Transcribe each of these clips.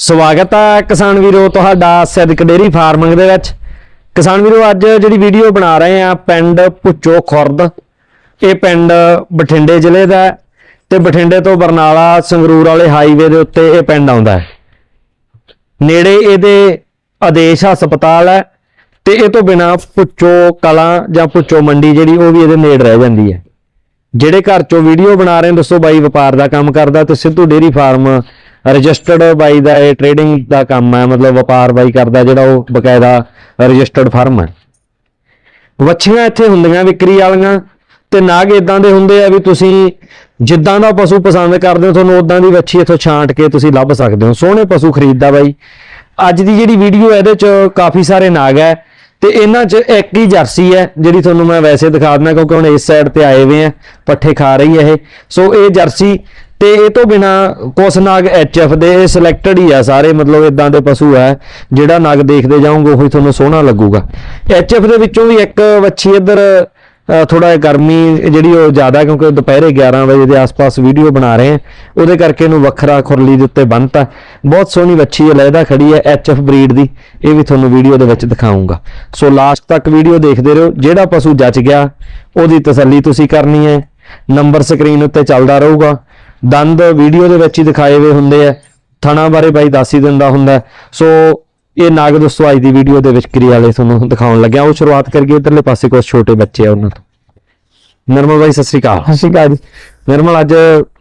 ਸਵਾਗਤ ਹੈ ਕਿਸਾਨ ਵੀਰੋ ਤੁਹਾਡਾ ਸਿੱਧਕ ਡੇਰੀ ਫਾਰਮਿੰਗ ਦੇ ਵਿੱਚ। ਕਿਸਾਨ ਵੀਰੋ, ਅੱਜ ਜਿਹੜੀ ਵੀਡੀਓ ਬਣਾ ਰਹੇ ਆ, ਪਿੰਡ ਪੁੱਚੋ ਖੁਰਦ। ਇਹ ਪਿੰਡ ਬਠਿੰਡੇ ਜ਼ਿਲ੍ਹੇ ਦਾ ਹੈ ਤੇ ਬਠਿੰਡੇ ਤੋਂ ਬਰਨਾਲਾ ਸੰਗਰੂਰ ਵਾਲੇ ਹਾਈਵੇ ਦੇ ਉੱਤੇ ਇਹ ਪਿੰਡ ਆਉਂਦਾ ਹੈ। ਨੇੜੇ ਇਹਦੇ ਆਦੇਸ਼ ਹਸਪਤਾਲ ਹੈ ਤੇ ਇਹ ਤੋਂ ਬਿਨਾ ਪੁੱਚੋ ਕਲਾਂ ਜਾਂ ਪੁੱਚੋ ਮੰਡੀ ਜਿਹੜੀ ਉਹ ਵੀ ਇਹਦੇ ਨੇੜੇ ਰਹਿ ਜਾਂਦੀ ਹੈ। ਜਿਹੜੇ ਘਰ ਚੋਂ ਵੀਡੀਓ ਬਣਾ ਰਹੇ ਦੱਸੋ ਬਾਈ, ਵਪਾਰ ਦਾ ਕੰਮ ਕਰਦਾ ਤੇ Sidhu dairy farm registered by ਦਾ ਇਹ ਟ੍ਰੇਡਿੰਗ ਦਾ ਕੰਮ ਹੈ, ਮਤਲਬ ਵਪਾਰ ਬਾਈ ਕਰਦਾ ਜਿਹੜਾ ਉਹ ਬਕਾਇਦਾ ਰਜਿਸਟਰਡ ਫਰਮ ਹੈ। ਵੱਛੀਆਂ ਇੱਥੇ ਹੁੰਦੀਆਂ, ਵਿਕਰੀ ਵਾਲੀਆਂ ਤੇ ਨਾਗ ਇਦਾਂ ਦੇ ਹੁੰਦੇ ਆ ਵੀ ਤੁਸੀਂ ਜਿੱਦਾਂ ਦਾ ਪਸ਼ੂ ਪਸੰਦ ਕਰਦੇ ਹੋ, ਤੁਹਾਨੂੰ ਉਦਾਂ ਦੀ ਵੱਛੀ ਇੱਥੋਂ ਛਾਂਟ ਕੇ ਤੁਸੀਂ ਲੱਭ ਸਕਦੇ ਹੋ। ਸੋਹਣੇ ਪਸ਼ੂ ਖਰੀਦਦਾ ਬਾਈ। ਅੱਜ ਦੀ ਜਿਹੜੀ ਵੀਡੀਓ ਹੈ, ਇਹਦੇ ਚ ਕਾਫੀ ਸਾਰੇ ਨਾਗ ਹੈ ਤੇ ਇਹਨਾਂ ਚ ਇੱਕ ਹੀ ਜਰਸੀ ਹੈ, ਜਿਹੜੀ ਤੁਹਾਨੂੰ ਮੈਂ ਵੈਸੇ ਦਿਖਾ ਦਿੰਦਾ ਕਿਉਂਕਿ ਹੁਣ ਇਸ ਸਾਈਡ ਤੇ ਆਏ ਹੋਏ ਆ, ਪੱਠੇ ਖਾ ਰਹੀ ਹੈ ਇਹ। ਸੋ ਇਹ ਜਰਸੀ ਤੇ ਇਹ ਤੋਂ ਬਿਨਾ ਕੁਛ ਨਾਗ ਐਚਐਫ ਦੇ ਸਿਲੈਕਟਡ ਹੀ ਆ ਸਾਰੇ, ਮਤਲਬ ਇਦਾਂ ਦੇ ਪਸ਼ੂ ਹੈ ਜਿਹੜਾ ਨਾਗ ਦੇਖਦੇ ਜਾਓਗੇ ਉਹੀ ਤੁਹਾਨੂੰ ਸੋਹਣਾ ਲੱਗੂਗਾ। ਐਚਐਫ ਦੇ ਵਿੱਚੋਂ ਵੀ ਇੱਕ ਵੱਛੀ ਇੱਧਰ ਥੋੜਾ ਜਿਹਾ ਗਰਮੀ ਜਿਹੜੀ ਉਹ ਜ਼ਿਆਦਾ, ਕਿਉਂਕਿ ਦੁਪਹਿਰੇ 11 ਵਜੇ ਦੇ ਆਸ-ਪਾਸ ਵੀਡੀਓ ਬਣਾ ਰਹੇ ਆ ਉਹਦੇ ਕਰਕੇ ਇਹਨੂੰ ਵੱਖਰਾ ਖੁਰਲੀ ਦੇ ਉੱਤੇ ਬੰਨਤਾ ਬਹੁਤ ਸੋਹਣੀ ਵੱਛੀ ਹੈ ਲੈਦਾ ਖੜੀ ਹੈ ਐਚਐਫ ਬਰੀਡ ਦੀ, ਇਹ ਵੀ ਤੁਹਾਨੂੰ ਵੀਡੀਓ ਦੇ ਵਿੱਚ ਦਿਖਾਉਂਗਾ। ਸੋ ਲਾਸਟ ਤੱਕ ਵੀਡੀਓ ਦੇਖਦੇ ਰਹੋ, ਜਿਹੜਾ ਪਸ਼ੂ ਜੱਜ ਗਿਆ, ਉਹਦੀ ਤਸੱਲੀ ਤੁਸੀਂ ਕਰਨੀ ਹੈ। ਨੰਬਰ ਸਕਰੀਨ ਉੱਤੇ ਚੱਲਦਾ ਰਹੂਗਾ। ਦੰਦ ਵੀਡੀਓ ਦੇ ਵਿੱਚ ਹੀ ਦਿਖਾਏ ਹੋਏ ਹੁੰਦੇ ਆ ਥਣਾ ਬਾਰੇ ਬਾਈ ਦੱਸ ਹੀ ਦਿੰਦਾ ਹੁੰਦਾ। ਸੋ ਇਹ ਨਾਗ ਦੋਸਤੋ ਅੱਜ ਦੀ ਵੀਡੀਓ ਦੇ ਵਿੱਚ ਕਰੀ ਵਾਲੇ ਤੁਹਾਨੂੰ ਦਿਖਾਉਣ ਲੱਗਿਆ। ਉਹ ਸ਼ੁਰੂਆਤ ਕਰੀਏ ਇਧਰਲੇ ਪਾਸੇ ਕੁਝ ਛੋਟੇ ਬੱਚੇ ਆ ਉਹਨਾਂ ਤੋਂ। ਨਰਮਲ ਬਾਈ ਸਤਿ ਸ੍ਰੀ ਅਕਾਲ। ਸਤਿ ਸ਼੍ਰੀ ਅਕਾਲ ਜੀ। ਨਿਰਮਲ ਅੱਜ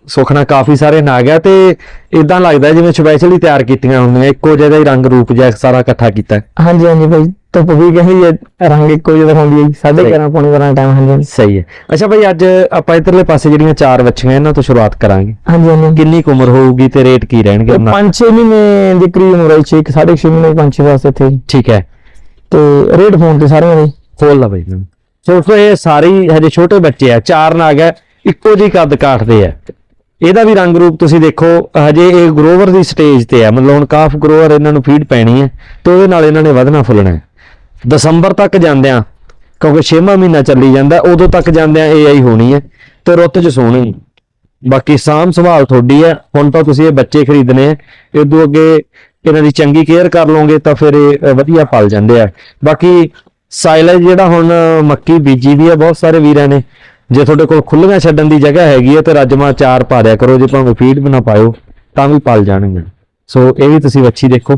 ਸੁਖਣਾ ਕਾਫੀ ਸਾਰੇ ਨਾਗ ਆ ਤੇ ਇਦਾਂ ਲੱਗਦਾ ਜਿਵੇਂ ਸਪੈਸ਼ਲੀ ਤਿਆਰ ਕੀਤੀਆਂ ਹੁੰਦੀਆਂ ਇੱਕੋ ਜਿਹਾ ਹੀ ਰੰਗ ਰੂਪ ਜਿਹਾ ਸਾਰਾ ਇਕੱਠਾ ਕੀਤਾ। ਹਾਂਜੀ ਹਾਂਜੀ ਭਾਈ ਧੁੱਪ ਵੀ ਕਹਿੰਦੀ ਹੈ ਰੰਗ ਇੱਕੋ ਜਿਹਾ ਦਿਖਾਉਂਦੀ ਹੈ ਜੀ। ਸਾਢੇ ਸਹੀ। 11 ਪੌਣੇ 12 ਟਾਈਮ ਹਾਂਜੀ। ਸਹੀ ਹੈ। ਅੱਛਾ ਬਾਈ ਅੱਜ ਆਪਾਂ ਇਧਰਲੇ ਪਾਸੇ ਜਿਹੜੀਆਂ ਚਾਰ ਬੱਚੀਆਂ ਇਹਨਾਂ ਤੋਂ ਸ਼ੁਰੂਆਤ ਕਰਾਂਗੇ। ਹਾਂਜੀ ਹਾਂਜੀ। ਕਿੰਨੀ ਕੁ ਉਮਰ ਹੋਊਗੀ ਤੇ ਰੇਟ ਕੀ ਰਹਿਣਗੇ ਉਹਨਾਂ 5-6 ਮਹੀਨੇ ਦੀ ਕਰੀਬ ਉਮਰ ਹੈ 6 6.5 ਮਹੀਨੇ 5-6 ਵਾਸਤੇ ਇੱਥੇ ਜੀ। ਠੀਕ ਹੈ। ਤੇ ਰੇਟ ਫੋਨ ਤੇ ਸਾਰਿਆਂ ਦੇ ਖੋਲ ਲਾ ਬਾਈ ਮੈਨੂੰ। ਸੋ ਸੋ ਇਹ ਸਾਰੇ ਹਜੇ ਛੋਟੇ ਬੱਚੇ ਆ ਚਾਰ ਨਾਗ ਹੈ ਇੱਕੋ ਜਿਹੀ ਕੱਦ ਕਾਟਦੇ ਆ। ਇਹਦਾ ਵੀ ਰੰਗ ਰੂਪ ਤੁਸੀਂ ਦੇਖੋ ਹਜੇ ਇਹ ਗਰੋਵਰ ਦੀ ਸਟੇਜ ਤੇ ਆ। ਮਤਲਬ ਹੁਣ ਕਾਫ ਗਰੋਵਰ ਇਹਨਾਂ ਨੂੰ ਫੀਡ ਪੈਣੀ ਹੈ ਤੇ ਉਹਦੇ ਨਾਲ ਇਹਨਾਂ ਨੇ ਵਧਣਾ ਫੁੱਲਣਾ ਹੈ। ਦਸੰਬਰ ਤੱਕ ਜਾਂਦਿਆਂ, ਕਿਉਂਕਿ 6ਵਾਂ ਮਹੀਨਾ ਚੱਲੀ ਜਾਂਦਾ, ਉਦੋਂ ਤੱਕ ਜਾਂਦਿਆਂ AI ਹੋਣੀ ਹੈ ਤੇ ਰੁੱਤ 'ਚ ਸੋਹਣੀ ਬਾਕੀ ਸਾਂਭ ਸੰਭਾਲ ਤੁਹਾਡੀ ਹੈ, ਹੁਣ ਤਾਂ ਤੁਸੀਂ ਇਹ ਬੱਚੇ ਖਰੀਦਣੇ ਆ ਇਦੋਂ ਅੱਗੇ ਇਹਨਾਂ ਦੀ ਚੰਗੀ ਕੇਅਰ ਕਰ ਲਓਗੇ ਤਾਂ ਫਿਰ ਇਹ ਵਧੀਆ ਪਲ ਜਾਂਦੇ ਆ। ਬਾਕੀ ਸਾਈਲੇਜ ਜਿਹੜਾ ਹੁਣ ਮੱਕੀ ਬੀਜੀ ਵੀ ਹੈ, ਬਹੁਤ ਸਾਰੇ ਵੀਰਾਂ ਨੇ, ਜੇ ਤੁਹਾਡੇ ਕੋਲ ਖੁੱਲੀਆਂ ਛੱਡਣ ਦੀ ਜਗ੍ਹਾ ਹੈਗੀ ਹੈ ਤੇ ਰਾਜਮਾ ਚਾਰ ਪਾ ਦਿਆ ਕਰੋ, ਜੇ ਭਾਵੇਂ ਫੀਡ ਵੀ ਨਾ ਪਾਇਓ, ਤਾਂ ਵੀ ਪਲ ਜਾਣਗੇ। ਸੋ ਇਹ ਵੀ ਤੁਸੀਂ ਵੱਛੀ ਦੇਖੋ।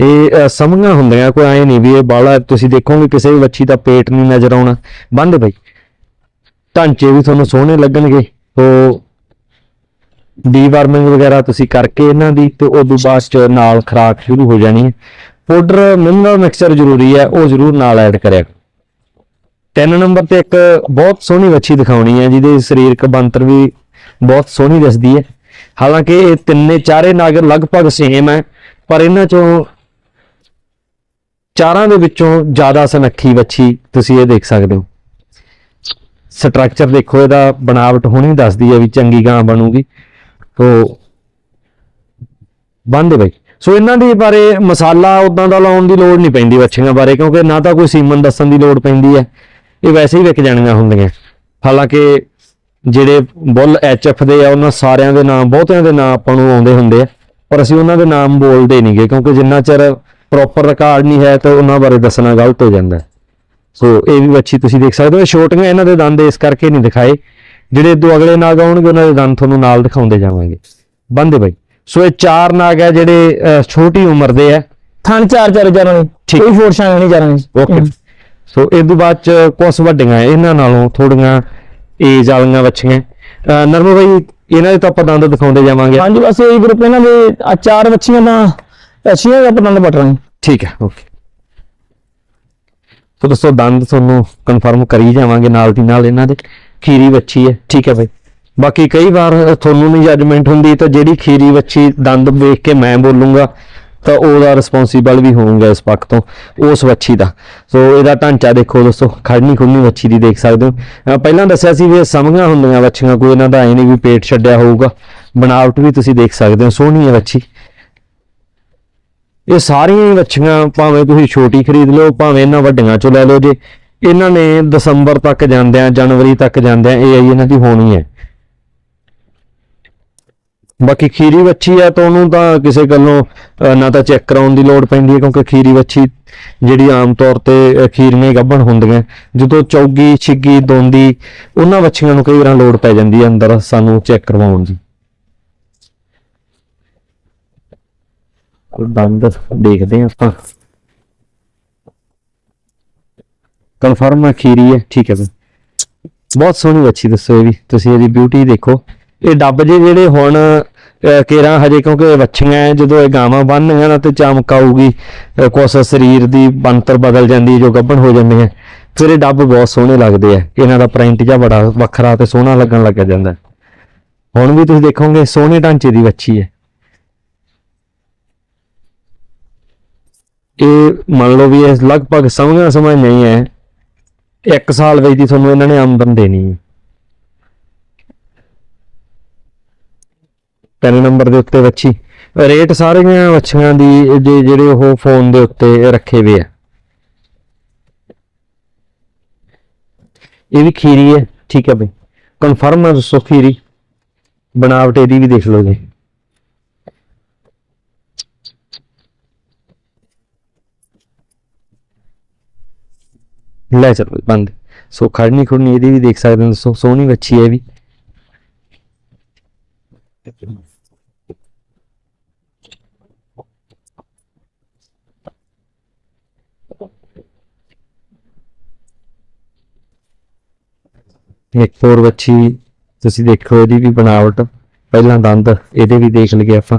ਇਹ ਅ, ਹੁੰਦੀਆਂ ਕੋਈ ਐ ਨਹੀਂ ਵੀ ਇਹ ਬਾਲਾ ਤੁਸੀਂ ਦੇਖੋਗੇ ਕਿਸੇ ਵੀ ਵੱਛੀ ਦਾ ਪੇਟ ਨਹੀਂ ਨਜ਼ਰ ਆਉਣਾ। ਬੰਦ ਬਈ। ਢਾਂਚੇ ਵੀ ਤੁਹਾਨੂੰ ਸੋਹਣੇ ਲੱਗਣਗੇ। ਸੋ ਡੀਵਾਰਮਿੰਗ ਵਗੈਰਾ ਤੁਸੀਂ ਕਰਕੇ ਇਹਨਾਂ ਦੀ ਤੇ ਉਦੋਂ ਬਾਅਦ ਚ ਨਾਲ ਖਰਾਕ ਸ਼ੁਰੂ ਹੋ ਜਾਣੀ ਹੈ। ਪਾਊਡਰ ਮਿਨਰਲ ਮਿਕਸਚਰ ਜ਼ਰੂਰੀ ਹੈ ਉਹ ਜ਼ਰੂਰ ਨਾਲ ਐਡ ਕਰਿਆ ਤਿੰਨ ਨੰਬਰ ਤੇ ਇੱਕ ਬਹੁਤ ਸੋਹਣੀ ਵੱਛੀ ਦਿਖਾਉਣੀ ਹੈ ਜਿਹਦੇ ਸਰੀਰਕ ਬੰਤਰ ਵੀ ਬਹੁਤ ਸੋਹਣੀ ਦਿਸਦੀ ਹੈ। ਹਾਲਾਂਕਿ ਇਹ ਤਿੰਨੇ ਚਾਰੇ ਨਾਗਰ ਲਗਭਗ ਸੇਮ ਹੈ ਪਰ ਇਹਨਾਂ ਚੋਂ ਚਾਰਾਂ ਦੇ ਵਿੱਚੋਂ ਜ਼ਿਆਦਾ ਸਨੱਖੀ ਵੱਛੀ ਤੁਸੀਂ ਇਹ ਦੇਖ ਸਕਦੇ ਹੋ। ਸਟਰਕਚਰ ਦੇਖੋ, ਇਹਦਾ ਬਣਾਵਟ ਹੁਣੀ ਦੱਸਦੀ ਹੈ ਵੀ ਚੰਗੀ ਗਾਂ ਬਣੂਗੀ। ਤੋ, ਬੰਦੇ ਬਈ। ਸੋ ਇਹਨਾਂ ਦੇ ਬਾਰੇ ਮਸਾਲਾ ਉਦਾਂ ਦਾ ਲਾਉਣ ਦੀ ਲੋੜ ਨਹੀਂ ਪੈਂਦੀ ਵੱਛੀਆਂ ਬਾਰੇ, ਕਿਉਂਕਿ ਨਾ ਤਾਂ ਕੋਈ ਸੀਮਨ ਦੱਸਣ ਦੀ ਲੋੜ ਪੈਂਦੀ ਹੈ। ਇਹ ਵੈਸੇ ਹੀ ਵਿਕ ਜਾਣੀਆਂ ਹੁੰਦੀਆਂ। ਹਾਲਾਂਕਿ ਜਿਹੜੇ ਬੁੱਲ ਐਚਐਫ ਦੇ ਆ, ਉਹਨਾਂ ਸਾਰਿਆਂ ਦੇ ਨਾਮ ਬਹੁਤਿਆਂ ਦੇ ਨਾਮ ਆਪਾਂ ਨੂੰ ਆਉਂਦੇ ਹੁੰਦੇ ਆ। ਪਰ ਅਸੀਂ ਉਹਨਾਂ ਦੇ ਨਾਮ ਬੋਲਦੇ ਨਹੀਂਗੇ, ਕਿਉਂਕਿ ਜਿੰਨਾ ਚਿਰ ਪ੍ਰੋਪਰ ਰਿਕਾਰਡ ਨਹੀਂ ਹੈ ਤਾਂ ਉਹਨਾਂ ਬਾਰੇ ਦੱਸਣਾ ਗਲਤ ਹੋ ਜਾਂਦਾ ਹੈ। ਸੋ ਇਹ ਵੀ ਵੱਛੀ ਤੁਸੀਂ ਦੇਖ ਸਕਦੇ ਹੋ ਛੋਟੀਆਂ ਇਹਨਾਂ ਦੇ ਦੰਦ ਇਸ ਕਰਕੇ ਨਹੀਂ ਦਿਖਾਏ ਜਿਹੜੇ ਦੋ ਅਗਲੇ ਨਾਗ ਆਉਣਗੇ ਉਹਨਾਂ ਦੇ ਦੰਦ ਤੁਹਾਨੂੰ ਨਾਲ ਦਿਖਾਉਂਦੇ ਜਾਵਾਂਗੇ। ਬੰਦੇ ਬਾਈ ਸੋ ਇਹ ਚਾਰ ਨਾਗ ਹੈ ਜਿਹੜੇ ਛੋਟੀ ਉਮਰ ਦੇ ਆ ਥਣ ਚਾਰ ਚਾਰ ਠੀਕ। ਕੋਈ ਫੋਰਸ਼ਾਂ ਨਹੀਂ ਨੇ ਓਕੇ ਸੋ ਇਹ ਤੋਂ ਬਾਅਦ ਚ ਕੁਝ ਵੱਡੀਆਂ ਇਹਨਾਂ ਨਾਲੋਂ ਥੋੜੀਆਂ ਏਜ ਵਾਲੀਆਂ ਵੱਛੀਆਂ। ਨਰਮ ਬਾਈ ਇਹਨਾਂ ਦੇ ਤਾਂ ਆਪਾਂ ਦੰਦ ਦਿਖਾਉਂਦੇ ਜਾਵਾਂਗੇ। ਹਾਂਜੀ ਬਸ ਇਹ ਗਰੁੱਪ ਇਹਨਾਂ ਦੇ ਆ ਚਾਰ ਬੱਚੀਆਂ ਤਾਂ ਅੱਛੀਆਂ ਦਾ ਪਤੰਦ ਪਟ ਰਹੇ ਠੀਕ ਹੈ ਓਕੇ ਸੋ ਦੋਸਤੋ ਦੰਦ ਤੁਹਾਨੂੰ ਕਨਫਰਮ ਕਰੀ ਜਾਵਾਂਗੇ ਨਾਲ ਦੀ ਨਾਲ ਇਹਨਾਂ ਦੇ। ਖੀਰੀ ਵੱਛੀ ਹੈ। ਠੀਕ ਹੈ ਬਾਈ। ਬਾਕੀ ਕਈ ਵਾਰ ਤੁਹਾਨੂੰ ਨਹੀਂ ਜੱਜਮੈਂਟ ਹੁੰਦੀ ਤਾਂ ਜਿਹੜੀ ਖੀਰੀ ਵੱਛੀ ਦੰਦ ਵੇਖ ਕੇ ਮੈਂ ਬੋਲੂੰਗਾ ਤਾਂ ਉਹਦਾ ਰਿਸਪੌਂਸੀਬਲ ਵੀ ਹੋਊਗਾ ਇਸ ਪੱਖ ਤੋਂ ਉਸ ਵੱਛੀ ਦਾ। ਸੋ ਇਹਦਾ ਢਾਂਚਾ ਦੇਖੋ ਦੋਸਤੋ ਖੜਨੀ ਖੁੰਨੀ ਵੱਛੀ ਦੀ ਦੇਖ ਸਕਦੇ ਹੋ। ਪਹਿਲਾਂ ਦੱਸਿਆ ਸੀ ਵੀ ਇਹ ਸਮੀਆਂ ਹੁੰਦੀਆਂ ਵੱਛੀਆਂ ਕੋਈ ਇਹਨਾਂ ਦਾ ਐ ਨਹੀਂ ਵੀ ਪੇਟ ਛੱਡਿਆ ਹੋਊਗਾ। ਬਣਾਵਟ ਵੀ ਤੁਸੀਂ ਦੇਖ ਸਕਦੇ ਹੋ ਸੋਹਣੀ ਹੈ ਵੱਛੀ। ਇਹ ਸਾਰੀਆਂ ਹੀ ਵੱਛੀਆਂ ਭਾਵੇਂ ਤੁਸੀਂ ਛੋਟੀ ਖਰੀਦ ਲਓ, ਭਾਵੇਂ ਇਹਨਾਂ ਵੱਡੀਆਂ ਚੋਂ ਲੈ ਲਓ ਜੇ। ਇਹਨਾਂ ਨੇ ਦਸੰਬਰ ਤੱਕ ਜਾਂਦਿਆਂ, ਜਨਵਰੀ ਤੱਕ ਜਾਂਦਿਆਂ ਇਹ ਆਈ ਇਹਨਾਂ ਦੀ ਹੋਣੀ ਹੈ। ਬਾਕੀ ਖੀਰੀ ਵੱਛੀ ਆ ਤਾਂ ਉਹਨੂੰ ਤਾਂ ਕਿਸੇ ਗੱਲੋਂ ਨਾ ਤਾਂ ਚੈੱਕ ਕਰਾਉਣ ਦੀ ਲੋੜ ਪੈਂਦੀ ਹੈ, ਕਿਉਂਕਿ ਖੀਰੀ ਵੱਛੀ ਜਿਹੜੀ ਆਮ ਤੌਰ ਤੇ ਖੀਰੀਆਂ ਗੱਭਣ ਹੁੰਦੀਆਂ। ਜਦੋਂ ਚੌਗੀ, ਛਿੱਗੀ, ਦੋਂਦੀ, ਉਹਨਾਂ ਵੱਛੀਆਂ ਨੂੰ ਕਈ ਵਾਰ ਲੋੜ ਪੈ ਜਾਂਦੀ ਹੈ ਅੰਦਰ, ਸਾਨੂੰ ਚੈੱਕ ਕਰਵਾਉਣ ਦੀ। ਦੰਦ ਦੇਖਦੇ ਹਾਂ ਆਪਾਂ। ਕਨਫਰਮ ਖੀਰੀ ਹੈ ਠੀਕ ਹੈ ਸਰ ਬਹੁਤ ਸੋਹਣੀ ਵੱਛੀ ਦੱਸੋ ਇਹ ਵੀ ਤੁਸੀਂ ਇਹਦੀ ਬਿਊਟੀ ਦੇਖੋ। ਇਹ ਡੱਬ ਜੇ ਜਿਹੜੇ ਹੁਣ ਅਹ, ਹਜੇ ਕਿਉਂਕਿ ਵੱਛੀਆਂ ਹੈ, ਜਦੋਂ ਇਹ ਗਾਵਾਂ ਬੰਨ੍ਹਣੀਆਂ ਨਾ ਤੇ ਚਮਕ ਆਊਗੀ ਕੁਛ ਸਰੀਰ ਦੀ ਬਣਤਰ ਬਦਲ ਜਾਂਦੀ ਜੋ ਗੱਭਣ ਹੋ ਜਾਂਦੇ ਹੈ ਫਿਰ ਇਹ ਡੱਬ ਬਹੁਤ ਸੋਹਣੇ ਲੱਗਦੇ ਆ। ਇਹਨਾਂ ਦਾ ਪ੍ਰਿੰਟ ਜਿਹਾ ਬੜਾ ਵੱਖਰਾ ਤੇ ਸੋਹਣਾ ਲੱਗਣ ਲੱਗ ਜਾਂਦਾ। ਹੁਣ ਵੀ ਤੁਸੀਂ ਦੇਖੋਗੇ ਸੋਹਣੇ ਢਾਂਚੇ ਦੀ ਵੱਛੀ ਹੈ। ਇਹ ਮੰਨ ਲਓ ਵੀ ਇਹ ਲਗਭਗ ਸਮਝਣਾ ਸਮਝ ਨਹੀਂ ਹੈ, ਇੱਕ ਸਾਲ ਵਿੱਚ ਦੀ ਤੁਹਾਨੂੰ ਇਹਨਾਂ ਨੇ ਆਮਦਨ ਦੇਣੀ ਹੈ। ਪਹਿਲੇ ਨੰਬਰ ਦੇ ਉੱਤੇ ਵੱਛੀ। ਰੇਟ ਸਾਰੀਆਂ ਵੱਛੀਆਂ ਦੀ ਜੇ ਜਿਹੜੇ ਉਹ ਫੋਨ ਦੇ ਉੱਤੇ ਰੱਖੇ ਹੋਏ ਆ। ਇਹ ਵੀ ਖੀਰੀ ਹੈ, ਠੀਕ ਹੈ ਬਈ। ਕਨਫਰਮ ਹੈ ਦੱਸੋ ਖੀਰੀ। ਬਣਾਵਟ ਇਹਦੀ ਵੀ ਦੇਖ ਲਓ ਜੀ। ਲੈ ਚਲੋ ਬੰਦ। ਸੋ ਖੜਨੀ ਖੁੜਨੀ ਇਹਦੀ ਵੀ ਦੇਖ ਸਕਦੇ ਹੋ ਦੱਸੋ ਸੋਹਣੀ ਵੱਛੀ ਹੈ ਇਹ ਵੀ। ਇੱਕ ਹੋਰ ਵੱਛੀ ਤੁਸੀਂ ਦੇਖੋ, ਇਹਦੀ ਵੀ ਬਣਾਵਟ, ਪਹਿਲਾਂ ਦੰਦ, ਇਹਦੇ ਵੀ ਦੇਖ ਲਈਏ ਆਪਾਂ।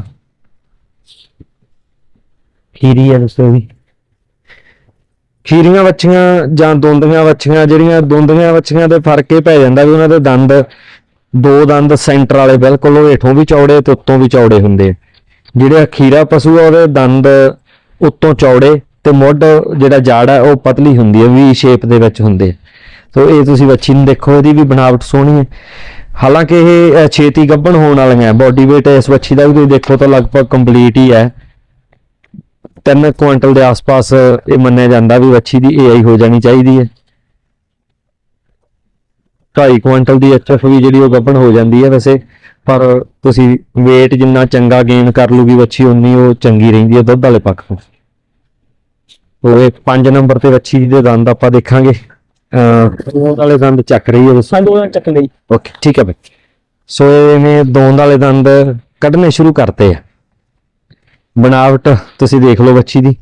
ਖੀਰੀ ਹੈ ਦੱਸੋ ਇਹ ਵੀ। ਖੀਰੀਆਂ ਵੱਛੀਆਂ ਜਾਂ ਦੋਂਦੀਆਂ ਵੱਛੀਆਂ ਜਿਹੜੀਆਂ ਦੋਂਦੀਆਂ ਵੱਛੀਆਂ ਦੇ ਫ਼ਰਕ ਇਹ ਪੈ ਜਾਂਦਾ ਵੀ ਉਹਨਾਂ ਦੇ ਦੰਦ, ਦੋ ਦੰਦ ਸੈਂਟਰ ਵਾਲੇ ਬਿਲਕੁਲ ਉਹ ਹੇਠੋਂ ਵੀ ਚੌੜੇ ਤੇ ਉੱਤੋਂ ਵੀ ਚੌੜੇ ਹੁੰਦੇ ਜਿਹੜੇ ਜਿਹੜਾ ਖੀਰਾ ਪਸ਼ੂ ਆ, ਉਹਦੇ ਦੰਦ ਉੱਤੋਂ ਚੌੜੇ ਤੇ ਮੁੱਢ ਜਿਹੜਾ ਜਾੜ ਹੈ ਉਹ ਪਤਲੀ ਹੁੰਦੀ ਹੈ ਵੀ ਸ਼ੇਪ ਦੇ ਵਿੱਚ ਹੁੰਦੇ ਸੋ ਇਹ ਤੁਸੀਂ ਵੱਛੀ ਨੂੰ ਦੇਖੋ, ਇਹਦੀ ਵੀ ਬਣਾਵਟ ਸੋਹਣੀ ਹੈ ਹਾਲਾਂਕਿ ਇਹ ਛੇਤੀ ਗੱਭਣ ਹੋਣ ਵਾਲੀਆਂ ਬਾਡੀ weight ਇਸ ਵੱਛੀ ਦਾ ਵੀ ਤੁਸੀਂ ਦੇਖੋ ਤਾਂ ਲਗਭਗ ਕੰਪਲੀਟ ਹੀ ਹੈ 3 ਕੁਇੰਟਲ ਦੇ ਆਸ-ਪਾਸ ਇਹ ਮੰਨਿਆ ਜਾਂਦਾ ਵੀ ਵੱਛੀ ਦੀ ਏਆਈ ਹੋ ਜਾਣੀ ਚਾਹੀਦੀ ਹੈ। 2.5 ਕੁਇੰਟਲ ਦੀ ਐਚਐਫ ਵੀ ਜਿਹੜੀ ਉਹ ਗੱਭਣ ਹੋ ਜਾਂਦੀ ਹੈ ਵੈਸੇ ਪਰ ਤੁਸੀਂ weight ਜਿੰਨਾ ਚੰਗਾ ਗੇਨ ਕਰ ਲੂਗੀ ਵੱਛੀ ਉਨੀ ਉਹ ਚੰਗੀ ਰਹਿੰਦੀ ਹੈ ਦੁੱਧ ਵਾਲੇ ਪੱਖ ਤੋਂ। ਉਹ ਇਹ 5 ਨੰਬਰ ਤੇ ਵੱਛੀ ਦੇ ਦੰਦ ਆਪਾਂ ਦੇਖਾਂਗੇ। ਦੁੱਧ ਵਾਲੇ ਦੰਦ ਚੱਕ ਰਹੀ ਹੈ ਹਾਂ ਦੋ ਚੱਕ ਲਈ। ਓਕੇ ਠੀਕ ਹੈ ਬਈ। ਸੋ ਇਹਨੇ ਦੋਂਦ ਵਾਲੇ ਦੰਦ ਕੱਢਣੇ ਸ਼ੁਰੂ ਕਰਤੇ ਆ। ਬਣਾਵਟ ਤੁਸੀਂ ਦੇਖ ਲਓ ਬੱਚੀ ਦੀ।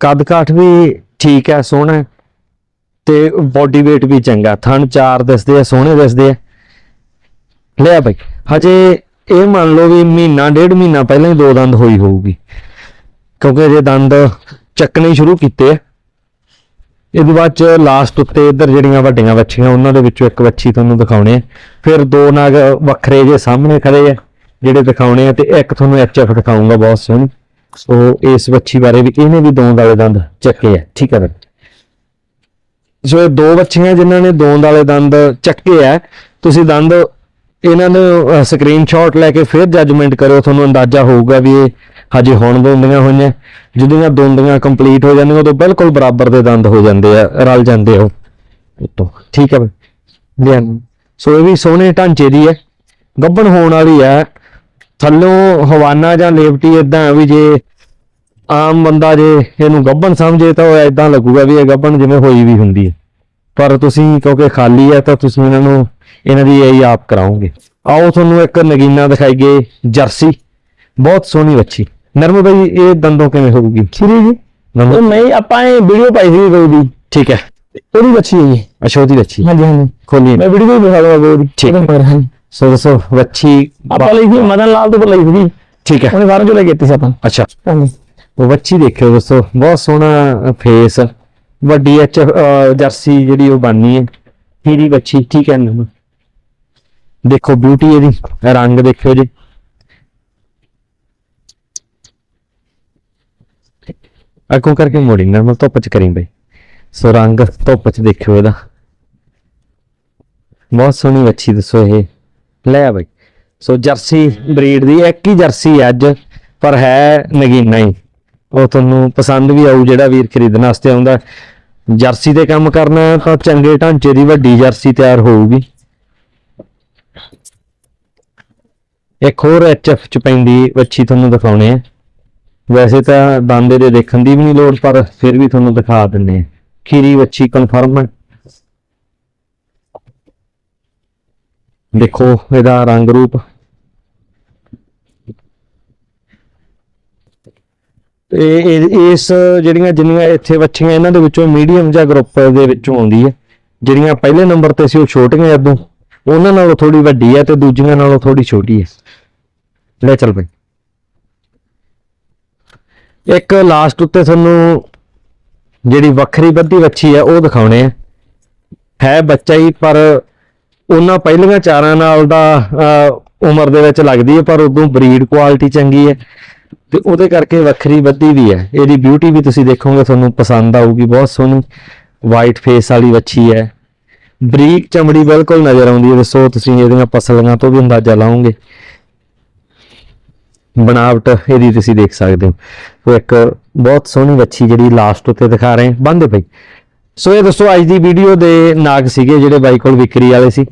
ਕੱਦ ਕਾਠ ਵੀ ਠੀਕ ਹੈ, ਸੋਹਣਾ ਹੈ ਤੇ ਬਾਡੀ weight ਵੀ ਚੰਗਾ। ਥਣ ਚਾਰ ਦਿਸਦੇ ਆ, ਸੋਹਣੇ ਦਿਸਦੇ ਆ। ਲਿਆ ਭਾਈ ਹਜੇ ਇਹ ਮੰਨ ਲਓ ਵੀ ਮਹੀਨਾ, ਡੇਢ ਮਹੀਨਾ ਪਹਿਲਾਂ ਹੀ ਦੋ ਦੰਦ ਹੋਈ ਹੋਊਗੀ। ਕਿਉਂਕਿ ਅਜੇ ਦੰਦ ਚੱਕਣੇ ਸ਼ੁਰੂ ਕੀਤੇ ਆ। ਇਹਦੇ ਬਾਅਦ ਚ ਲਾਸਟ ਉੱਤੇ ਇੱਧਰ ਜਿਹੜੀਆਂ ਵੱਡੀਆਂ ਵੱਛੀਆਂ, ਉਹਨਾਂ ਦੇ ਵਿੱਚੋਂ ਇੱਕ ਵੱਛੀ ਤੁਹਾਨੂੰ ਦਿਖਾਉਣੇ ਆ। ਫਿਰ ਦੋ ਨਾਗ ਵੱਖਰੇ ਜੇ ਸਾਹਮਣੇ ਖੜੇ ਆ। ਜਿਹੜੇ ਦਿਖਾਉਣੇ ਆ, ਤੇ ਇੱਕ ਤੁਹਾਨੂੰ ਐਚਐਫ ਦਿਖਾਉਂਗਾ ਬਹੁਤ ਸੋਹਣੀ। ਸੋ ਇਸ ਵੱਛੀ ਬਾਰੇ ਵੀ ਇਹਨੇ ਵੀ ਦੋਂਦ ਵਾਲੇ ਦੰਦ ਚੱਕੇ ਆ, ਠੀਕ ਹੈ ਸੋ ਇਹ ਦੋ ਵੱਛੀਆਂ ਜਿਨ੍ਹਾਂ ਨੇ ਦੋਂਦ ਵਾਲੇ ਦੰਦ ਚੱਕੇ ਆ, ਤੁਸੀਂ ਦੰਦ ਇਹਨਾਂ ਨੂੰ ਸਕਰੀਨਸ਼ਾਟ ਲੈ ਕੇ ਫਿਰ ਜੱਜਮੈਂਟ ਕਰਿਓ, ਤੁਹਾਨੂੰ ਅੰਦਾਜ਼ਾ ਹੋਊਗਾ ਵੀ ਇਹ ਹਜੇ ਹੁਣ ਦੋਂਦੀਆਂ ਹੋਈਆਂ। ਜਿਹੜੀਆਂ ਦੋਂਦੀਆਂ ਕੰਪਲੀਟ ਹੋ ਜਾਂਦੀਆਂ, ਉਦੋਂ ਬਿਲਕੁਲ ਬਰਾਬਰ ਦੇ ਦੰਦ ਹੋ ਜਾਂਦੇ ਆ, ਰਲ ਜਾਂਦੇ ਆ ਉਹ। ਠੀਕ ਹੈ ਬਈ ਲਿਆਨ ਸੋ ਇਹ ਵੀ ਸੋਹਣੇ ਢਾਂਚੇ ਦੀ ਹੈ ਗੱਭਣ ਹੋਣ ਵਾਲੀ ਹੈ ਥੱਲੋਂ ਹਵਾਨਾ ਜਾਂ ਲੇਵਟੀ ਇਦਾਂ ਵੀ ਜੇ ਆਮ ਬੰਦਾ ਜੇ ਇਹਨੂੰ ਗੱਭਣ ਸਮਝੇ ਤਾਂ ਉਹ ਇਦਾਂ ਲੱਗੂਗਾ ਵੀ ਇਹ ਗੱਭਣ ਜਿਵੇਂ ਹੋਈ ਵੀ ਹੁੰਦੀ ਹੈ। ਪਰ ਤੁਸੀਂ ਕਿਉਂਕਿ ਖਾਲੀ ਹੈ ਤਾਂ ਤੁਸੀਂ ਇਹਨਾਂ ਨੂੰ ਇਹਨਾਂ ਦੀ ਇਹੀ ਆਪ ਕਰਾਓਗੇ। ਆਓ ਤੁਹਾਨੂੰ ਇੱਕ ਨਗੀਨਾ ਦਿਖਾਈਏ ਜਰਸੀ। ਬਹੁਤ ਸੋਹਣੀ ਵੱਛੀ। ਨਰਮ ਬਈ ਇਹ ਦੰਦੋਂ ਕਿਵੇਂ ਹੋਊਗੀ? ਖੀਰੀ ਜੀ। ਉਹ ਨਹੀਂ ਆਪਾਂ ਇਹ ਵੀਡੀਓ ਪਾਈ ਸੀ ਕੋਈ ਦੀ। ਠੀਕ ਹੈ। ਉਹਦੀ ਬੱਚੀ ਹੈ ਜੀ। ਅੱਛਾ ਉਹਦੀ ਵੱਛੀ। ਹਾਂਜੀ ਹਾਂਜੀ। ਖੋਲੀ ਮੈਂ ਵੀਡੀਓ ਵੀ ਦਿਖਾ ਦਵਾਂਗਾ ਉਹਦੀ। ਠੀਕ। ਹਾਂਜੀ। ਸੋ ਦੱਸੋ ਵੱਛੀ ਆਪਾਂ ਲਈ ਸੀ ਮਦਨ ਲਾਲ ਤੋਂ ਲਈ ਸੀ। ਠੀਕ ਹੈ। ਉਹਨੇ ਬਾਹਰ ਚੋਂ ਲੈ ਕੇ ਦਿੱਤੀ ਸੀ ਆਪਾਂ। ਅੱਛਾ। ਹਾਂਜੀ। ਉਹ ਵੱਛੀ ਦੇਖਿਓ ਦੋਸਤੋ ਬਹੁਤ ਸੋਹਣਾ ਫੇਸ ਵੱਡੀ ਐਚ ਜਰਸੀ ਜਿਹੜੀ ਉਹ ਬਾਨੀ ਹੈ। ਹੀਰੀ ਵੱਛੀ ਠੀਕ ਹੈ ਨਾ? ਦੇਖੋ ਬਿਊਟੀ ਇਹਦੀ ਰੰਗ ਦੇਖਿਓ ਜੀ। ਅੱਗੋਂ ਕਰਕੇ ਮੋੜੀ ਨਰਮਲ ਧੁੱਪ ਚ ਕਰੀ ਬਈ। ਸੋ ਰੰਗ ਧੁੱਪ ਚ ਦੇਖਿਓ ਇਹਦਾ। ਬਹੁਤ ਸੋਹਣੀ ਵੱਛੀ ਦੱਸੋ ਇਹ। ਲੈ ਆ ਬਈ। ਸੋ ਜਰਸੀ ਬਰੀਡ ਦੀ ਇੱਕ ਹੀ ਜਰਸੀ ਹੈ ਅੱਜ, ਪਰ ਹੈ ਨਗੀਨਾ ਹੀ। ਉਹ ਤੁਹਾਨੂੰ ਪਸੰਦ ਵੀ ਆਊ ਜਿਹੜਾ ਵੀਰ ਖਰੀਦਣ ਵਾਸਤੇ ਆਉਂਦਾ। ਜਰਸੀ ਤੇ ਕੰਮ ਕਰਨਾ ਤਾਂ ਚੰਗੇ ਢਾਂਚੇ ਦੀ ਵੱਡੀ ਜਰਸੀ ਤਿਆਰ ਹੋਊਗੀ। ਇੱਕ ਹੋਰ ਐਚਐਫ ਚ ਪੈਂਦੀ ਵੱਛੀ ਤੁਹਾਨੂੰ ਦਿਖਾਉਣੇ ਆ। ਵੈਸੇ ਤਾਂ ਦੰਦ ਦੇ ਦੇਖਣ ਦੀ ਵੀ ਨਹੀਂ ਲੋੜ, ਪਰ ਫਿਰ ਵੀ ਤੁਹਾਨੂੰ ਦਿਖਾ ਦਿੰਨੇ ਆ। ਖੀਰੀ ਵੱਛੀ ਕਨਫਰਮ ਹੈ। ਦੇਖੋ ਇਹਦਾ ਰੰਗ ਰੂਪ। ਤੇ ਇਸ ਜਿਹੜੀਆਂ, ਜਿੰਨੀਆਂ ਇੱਥੇ ਵੱਛੀਆਂ ਇਹਨਾਂ ਦੇ ਵਿੱਚੋਂ ਮੀਡੀਅਮ ਜਾਂ ਗਰੁੱਪ ਦੇ ਵਿੱਚੋਂ ਆਉਂਦੀ ਹੈ। ਜਿਹੜੀਆਂ ਪਹਿਲੇ ਨੰਬਰ ਤੇ ਸੀ ਉਹ ਛੋਟੀਆਂ ਇਦੋਂ ਉਹਨਾਂ ਨਾਲੋਂ ਥੋੜੀ ਵੱਡੀ ਹੈ ਤੇ ਦੂਜੀਆਂ ਨਾਲੋਂ ਥੋੜੀ ਛੋਟੀ ਹੈ। ਲੈ ਚੱਲ ਬਈ। ਇੱਕ ਲਾਸਟ ਉੱਤੇ ਤੁਹਾਨੂੰ ਜਿਹੜੀ ਵੱਖਰੀ ਬੱਧੀ ਵੱਛੀ ਹੈ ਉਹ ਦਿਖਾਉਣੇ ਆ। ਹੈ ਬੱਚਾ ਹੀ, ਪਰ ਉਹਨਾਂ ਪਹਿਲੀਆਂ ਚਾਰਾਂ ਨਾਲ ਦਾ ਉਮਰ ਦੇ ਵਿੱਚ ਲੱਗਦੀ ਹੈ, ਪਰ ਉਦੋਂ ਬਰੀਡ ਕੁਆਲਿਟੀ ਚੰਗੀ ਹੈ ਤੇ ਉਹਦੇ ਕਰਕੇ ਵੱਖਰੀ ਬੱਧੀ ਵੀ ਹੈ। ਇਹਦੀ ਬਿਊਟੀ ਵੀ ਤੁਸੀਂ ਦੇਖੋਗੇ, ਤੁਹਾਨੂੰ ਪਸੰਦ ਆਊਗੀ ਬਹੁਤ ਸੋਹਣੀ। ਵਾਈਟ ਫੇਸ ਵਾਲੀ ਵੱਛੀ ਹੈ। ਬਰੀਕ ਚਮੜੀ ਬਿਲਕੁਲ ਨਜ਼ਰ ਆਉਂਦੀ ਹੈ, ਦੱਸੋ ਤੁਸੀਂ ਇਹਦੀਆਂ ਪਸਲੀਆਂ ਤੋਂ ਵੀ ਅੰਦਾਜ਼ਾ ਲਾਓਗੇ। ਬਣਾਵਟ ਇਹਦੀ ਤੁਸੀਂ ਦੇਖ ਸਕਦੇ ਹੋ। ਉਹ ਇੱਕ ਬਹੁਤ ਸੋਹਣੀ ਵੱਛੀ ਜਿਹੜੀ ਲਾਸਟ ਉੱਤੇ ਦਿਖਾ ਰਹੇ ਬੰਦੇ ਪਈ ਸੋ ਇਹ ਦੱਸੋ, ਅੱਜ ਦੀ ਵੀਡੀਓ ਦੇ ਨਾਗ ਸੀਗੇ ਜਿਹੜੇ ਬਾਈ ਕੋਲ ਵਿਕਰੀ ਵਾਲੇ ਸੀ।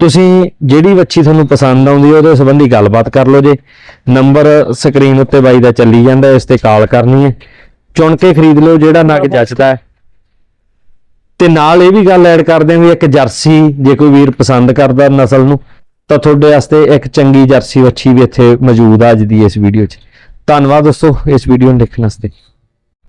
ਤੁਸੀਂ ਜਿਹੜੀ ਵੱਛੀ ਤੁਹਾਨੂੰ ਪਸੰਦ ਆਉਂਦੀ ਹੈ, ਉਹਦੇ ਸੰਬੰਧੀ ਗੱਲਬਾਤ ਕਰ ਲਓ ਜੇ। ਨੰਬਰ ਸਕਰੀਨ ਉੱਤੇ ਬਾਈ ਦਾ ਚੱਲੀ ਜਾਂਦਾ, ਇਸ ਤੇ ਕਾਲ ਕਰਨੀ ਹੈ। ਚੁਣ ਕੇ ਖਰੀਦ ਲਓ, ਜਿਹੜਾ ਨਗ ਜੱਚਦਾ ਹੈ। ਤੇ ਨਾਲ ਇਹ ਵੀ ਗੱਲ ਐਡ ਕਰਦੇ ਹਾਂ ਵੀ ਇੱਕ ਜਰਸੀ, ਜੇ ਕੋਈ ਵੀਰ ਪਸੰਦ ਕਰਦਾ ਨਸਲ ਨੂੰ, ਤਾਂ ਤੁਹਾਡੇ ਵਾਸਤੇ ਇੱਕ ਚੰਗੀ ਜਰਸੀ ਵੱਛੀ ਵੀ ਇੱਥੇ ਮੌਜੂਦ ਆ ਅੱਜ ਦੀ ਇਸ ਵੀਡੀਓ 'ਚ। ਧੰਨਵਾਦ ਦੋਸਤੋ, ਇਸ ਵੀਡੀਓ ਨੂੰ ਦੇਖਣ ਵਾਸਤੇ।